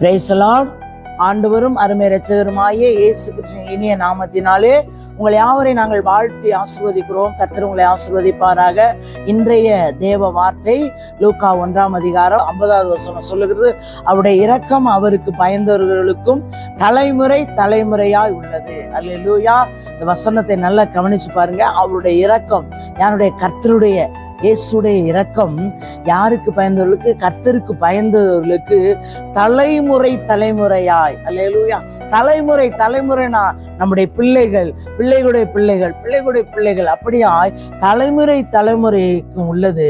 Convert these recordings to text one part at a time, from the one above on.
பிரைசலாட் ஆண்டவரும் அருமை ரச்சகருமாயே இயேசு கிருஷ்ணன் இனிய நாமத்தினாலே உங்களை யாவரை நாங்கள் வாழ்த்தி ஆசிர்வதிக்கிறோம் கத்தர் உங்களை ஆசிர்வதிப்பாராக. இன்றைய தேவ வார்த்தை லூக்கா ஒன்றாம் அதிகாரம் ஐம்பதாவது வசனம் சொல்லுகிறது அவருடைய இரக்கம் அவருக்கு பயந்தவர்களுக்கும் தலைமுறை தலைமுறையாய் உள்ளது. அல்லேலூயா. இந்த வசனத்தை நல்லா கவனிச்சு பாருங்க அவருடைய இரக்கம் யாருடைய கர்த்தருடைய இயேசுடைய இரக்கம் யாருக்கு பயந்தவர்களுக்கு கர்த்தருக்கு பயந்தவர்களுக்கு தலைமுறை தலைமுறையாய். அல்லேலூயா. தலைமுறை தலைமுறைனா நம்முடைய பிள்ளைகள் பிள்ளைகளுடைய பிள்ளைகள் பிள்ளைகளுடைய பிள்ளைகள். அப்படியாய் தலைமுறை தலைமுறைக்கும் உள்ளது.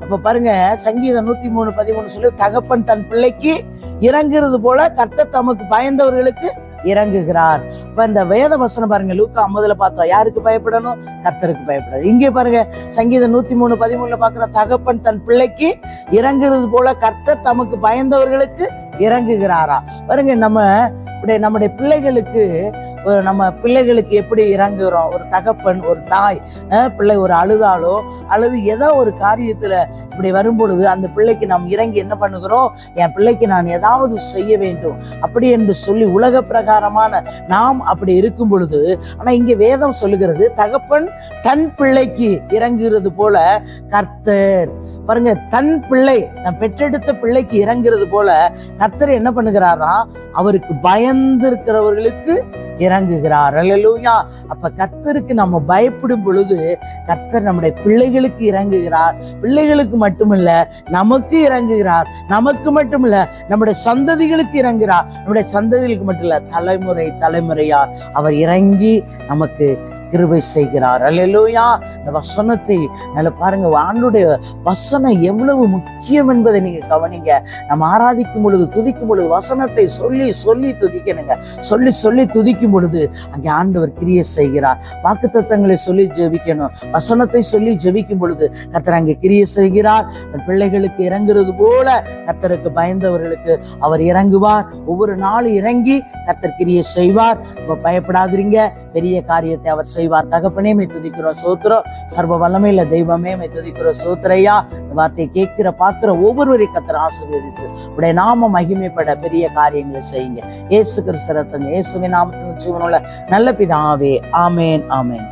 அப்ப பாருங்க சங்கீதம் நூத்தி மூணு பதிமூணு சொல்லி தகப்பன் தன் பிள்ளைக்கு இறங்குறது போல கர்த்தர் தமக்கு பயந்தவர்களுக்கு இறங்குகிறார். இப்ப இந்த வேத வசனம் பாருங்க லூக்கா ஐம்பதுல பார்த்தோம். யாருக்கு பயப்படணும்? கர்த்தருக்கு பயப்படாது. இங்கே பாருங்க சங்கீதம் நூத்தி மூணு பதிமூணுல பாக்குற தகப்பன் தன் பிள்ளைக்கு இறங்குறது போல கர்த்தர் தமக்கு பயந்தவர்களுக்கு இறங்குகிறாரா. பாருங்க நம்ம இப்படி நம்முடைய பிள்ளைகளுக்கு ஒரு நம்ம பிள்ளைகளுக்கு எப்படி இறங்குகிறோம் ஒரு தகப்பன் ஒரு தாய் பிள்ளை ஒரு அழுதாலோ அல்லது ஏதோ ஒரு காரியத்தில் இப்படி வரும்பொழுது அந்த பிள்ளைக்கு நாம் இறங்கி என்ன பண்ணுகிறோம்? என் பிள்ளைக்கு நான் ஏதாவது செய்ய வேண்டும். அப்படி என்று சொல்லி உலக பிரகாரமான நாம் அப்படி இருக்கும் பொழுது ஆனால் இங்கே வேதம் சொல்லுகிறது தகப்பன் தன் பிள்ளைக்கு இறங்குகிறது போல கர்த்தர். பாருங்க தன் பிள்ளை நான் பெற்றெடுத்த பிள்ளைக்கு இறங்குறது போல கர்த்தர் என்ன பண்ணுகிறாரா? அவருக்கு பயம் பயந்திருக்கிறவர்களுக்கு இறங்குகிறார். அல்லேலூயா அப்ப கர்த்தருக்கு நம்ம பயப்படும் பொழுது கர்த்தர் நம்முடைய பிள்ளைகளுக்கு இறங்குகிறார். பிள்ளைகளுக்கு மட்டுமல்ல நமக்கு இறங்குகிறார். நமக்கு மட்டுமல்ல நம்முடைய சந்ததிகளுக்கு இறங்குகிறார். நம்முடைய சந்ததிகளுக்கு மட்டும் இல்ல தலைமுறை தலைமுறையா அவர் இறங்கி நமக்கு கிருபை செய்கிறார். அல்லா இந்த வசனத்தை நல்ல பாருங்க ஆண்டுடைய வசனம் எவ்வளவு முக்கியம் என்பதை நீங்க கவனிங்க. நம்ம ஆராதிக்கும் பொழுது துதிக்கும் பொழுது வசனத்தை சொல்லி சொல்லி துதிக்கணுங்க. சொல்லி சொல்லி துதிக்கும் பொழுது அங்கே ஆண்டவர் கிரியை செய்கிறார். வாக்குத்தத்தங்களை சொல்லி ஜெபிக்கணும். வசனத்தை சொல்லி ஜெபிக்கும் பொழுது கத்தர் அங்கே கிரியை செய்கிறார். பிள்ளைகளுக்கு இறங்குறது போல கத்தருக்கு பயந்தவர்களுக்கு அவர் இறங்குவார். ஒவ்வொரு நாளும் இறங்கி கத்தர் கிரியை செய்வார். இப்ப பயப்படாதீங்க. பெரிய காரியத்தை அவர் செய்வார் தகப்பனே மை துதிக்கிறோம் சோத்திரம் சர்வ வல்லமையில தெய்வமே மை துதிக்கிறோம் சோத்திரையா. இந்த வார்த்தையை கேட்கிற பார்க்கிற ஒவ்வொருவரையும் கத்திர ஆசீர்வதித்து உடைய நாம மகிமைப்பட பெரிய காரியங்களை செய்யுங்க. இயேசு கிறிஸ்தரத்தன் இயேசுவின் நாமத்தின் ஜீவனுள்ள நல்ல பிதாவே. ஆமேன் ஆமேன்.